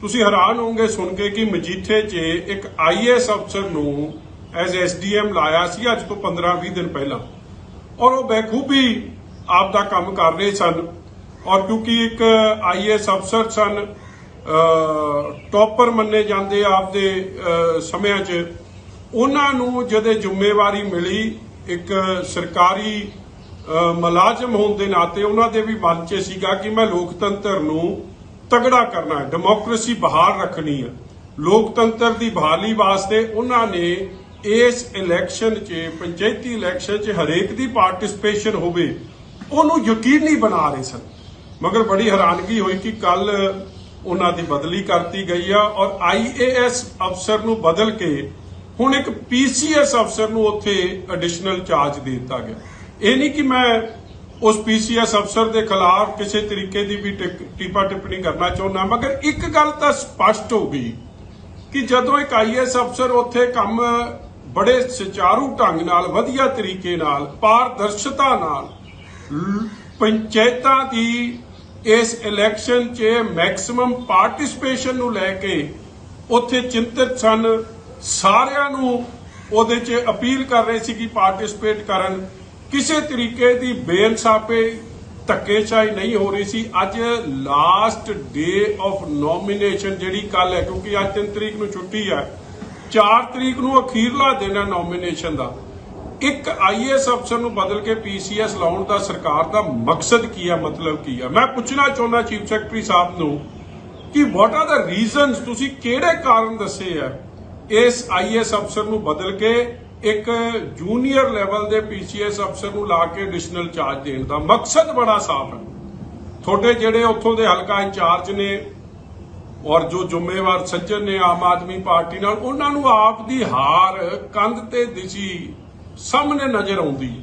ਤੁਸੀਂ ਹੈਰਾਨ ਹੋਵੋਗੇ ਸੁਣ ਕੇ ਕਿ ਮਜੀਠੇ 'ਚ ਇੱਕ ਆਈਏਐਸ ਅਫਸਰ ਨੂੰ ਐਜ਼ ਐਸਡੀਐਮ ਲਾਇਆ ਸੀ ਅੱਜ ਤੋਂ 15-20 ਦਿਨ ਪਹਿਲਾਂ। ਔਰ ਉਹ ਬਖੂਬੀ ਆਪ ਦਾ ਕੰਮ ਕਰ ਰਹੇ ਸਨ। ਔਰ ਕਿਉਂਕਿ ਇੱਕ ਆਈਏਐਸ ਅਫਸਰ ਸਨ ਟੌਪਰ ਮੰਨੇ ਜਾਂਦੇ ਆਪਦੇ ਅਹ, ਸਮਿਆਂ 'ਚ। ਉਹਨਾਂ ਨੂੰ ਜਦੇ ਜ਼ਿੰਮੇਵਾਰੀ ਮਿਲੀ ਇੱਕ ਸਰਕਾਰੀ ਅਹ, ਮੁਲਾਜ਼ਮ ਹੋਣ ਦੇ ਨਾਤੇ ਉਹਨਾਂ ਦੇ ਵੀ ਮਨ 'ਚ ਸੀਗਾ ਕਿ ਮੈਂ ਲੋਕਤੰਤਰ ਨੂੰ ਤਗੜਾ ਕਰਨਾ ਹੈ। ਡੈਮੋਕ੍ਰੇਸੀ ਬਹਾਲ ਰੱਖਣੀ ਹੈ। ਲੋਕਤੰਤਰ ਦੀ ਬਹਾਲੀ ਵਾਸਤੇ ਉਹਨਾਂ ਨੇ ਇਸ ਇਲੈਕਸ਼ਨ 'ਚ, ਪੰਚਾਇਤੀ ਇਲੈਕਸ਼ਨ 'ਚ ਹਰੇਕ ਦੀ ਪਾਰਟਿਸਿਪੇਸ਼ਨ ਹੋਵੇ, ਉਹਨੂੰ ਯਕੀਨੀ ਬਣਾ ਰਹੇ ਸਨ। ਮਗਰ ਬੜੀ ਹੈਰਾਨਗੀ ਹੋਈ ਕਿ ਕੱਲ ਉਹਨਾਂ ਦੀ ਬਦਲੀ ਕਰਤੀ ਗਈ ਆ ਔਰ ਆਈਏਐਸ ਅਫਸਰ ਨੂੰ ਬਦਲ ਕੇ ਹੁਣ ਇੱਕ ਪੀਸੀਐਸ ਅਫਸਰ ਨੂੰ ਉੱਥੇ ਐਡੀਸ਼ਨਲ ਚਾਰਜ ਦੇ ਦਿੱਤਾ ਗਿਆ। ਇਹ ਨਹੀਂ ਕਿ ਮੈਂ ਉਸ ਪੀਸੀਐਸ ਅਫਸਰ ਦੇ ਖਿਲਾਫ ਕਿਸੇ ਤਰੀਕੇ ਦੀ ਵੀ ਟਿਕ- ਟਿੱਪਣੀ ਕਰਨਾ ਚਾਹੁੰਦਾ। ਮਗਰ ਇੱਕ ਗੱਲ ਤਾਂ ਸਪਸ਼ਟ ਹੋ ਗਈ ਕਿ ਜਦੋਂ ਇੱਕ ਆਈਐਸ ਅਫਸਰ ਉੱਥੇ ਕੰਮ ਬੜੇ ਸੁਚਾਰੂ ਢੰਗ ਨਾਲ, ਵਧੀਆ ਤਰੀਕੇ ਨਾਲ, ਪਾਰਦਰਸ਼ਤਾ ਨਾਲ ਪੰਚਾਇਤਾਂ ਦੀ ਇਸ ਇਲੈਕਸ਼ਨ 'ਚ ਮੈਕਸਿਮਮ ਪਾਰਟਿਸਿਪੇਸ਼ਨ ਨੂੰ ਲੈ ਕੇ ਉੱਥੇ ਚਿੰਤਤ ਸਨ। ਸਾਰਿਆਂ ਨੂੰ ਉਹਦੇ 'ਚ ਅਪੀਲ ਕਰ ਰਹੇ ਸੀ ਕਿ ਪਾਰਟਿਸਿਪੇਟ ਕਰਨ। ਕਿਸੇ ਤਰੀਕੇ ਦੀ ਬੇਇਨਸਾਫੀ, ਧੱਕੇਸ਼ਾਹੀ ਨਹੀਂ ਹੋ ਰਹੀ ਸੀ। ਅੱਜ ਲਾਸਟ ਡੇ ਆਫ ਨੋਮੀਨੇਸ਼ਨ ਜਿਹੜੀ ਕੱਲ ਹੈ, ਕਿਉਂਕਿ ਅੱਜ 3 ਤਰੀਕ ਨੂੰ ਛੁੱਟੀ ਹੈ। 4 ਤਰੀਕ ਨੂੰ ਅਖੀਰਲਾ ਦਿਨ ਹੈ ਨੋਮੀਨੇਸ਼ਨ ਦਾ। ਇੱਕ ਆਈਏਐਸ ਅਫਸਰ ਨੂੰ ਬਦਲ ਕੇ ਪੀਸੀਐਸ ਲਾਉਣ ਦਾ ਸਰਕਾਰ ਦਾ ਮਕਸਦ ਕੀ ਹੈ, ਮਤਲਬ ਕੀ ਹੈ? ਮੈਂ ਪੁੱਛਣਾ ਚਾਹੁੰਦਾ ਚੀਫ ਸੈਕਟਰੀ ਸਾਹਿਬ ਨੂੰ ਕਿ ਵਾਟ ਆਰ ਦਾ ਰੀਜ਼ਨਸ ਤੁਸੀਂ ਕਿਹੜੇ ਕਾਰਨ ਦੱਸੇ ਆ ਇਸ ਆਈਏਐਸ ਅਫਸਰ ਨੂੰ ਬਦਲ ਕੇ ਇੱਕ ਜੂਨੀਅਰ ਲੈਵਲ ਦੇ ਪੀਸੀਐਸ ਅਫਸਰ ਨੂੰ ਲਾ ਕੇ ਐਡੀਸ਼ਨਲ ਚਾਰਜ ਦੇਣ ਦਾ ਮਕਸਦ ਬੜਾ ਸਾਫ਼ ਹੈ। ਤੁਹਾਡੇ ਜਿਹੜੇ ਉੱਥੋਂ ਦੇ ਹਲਕਾ ਇੰਚਾਰਜ ਨੇ ਔਰ ਜੋ ਜ਼ਿੰਮੇਵਾਰ ਸੱਜਣ ਨੇ ਆਮ ਆਦਮੀ ਪਾਰਟੀ ਨਾਲ, ਉਹਨਾਂ ਨੂੰ ਆਪ ਦੀ ਹਾਰ ਕੰਧ ਤੇ ਦਿਸੀ ਸਾਹਮਣੇ ਨਜ਼ਰ ਆਉਂਦੀ ਹੈ।